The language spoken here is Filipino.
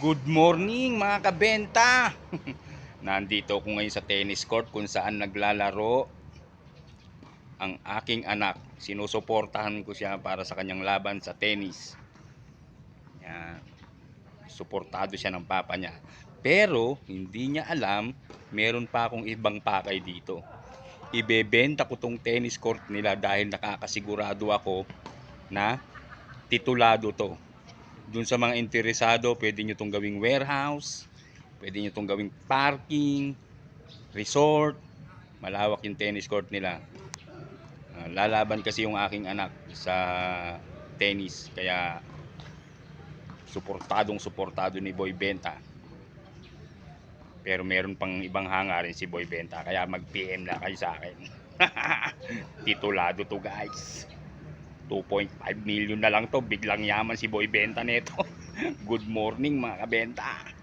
Good morning mga kabenta! Nandito ako ngayon sa tennis court kung saan naglalaro ang aking anak. Sinusuportahan ko siya para sa kanyang laban sa tennis. Yan. Suportado siya ng papa niya. Pero hindi niya alam, meron pa akong ibang pakay dito. Ibebenta ko tong tennis court nila dahil nakakasigurado ako na titulado to. Dun sa mga interesado, pwede nyo itong gawing warehouse, pwede nyo itong gawing parking, resort, malawak yung tennis court nila. Ah, lalaban kasi yung aking anak sa tennis, kaya suportadong suportado ni Boy Benta. Pero meron pang ibang hangarin si Boy Benta, kaya mag-PM na kayo sa akin. Titulado to guys. 2.5 million na lang to. Biglang yaman si Boy Benta nito. Good morning mga kabenta.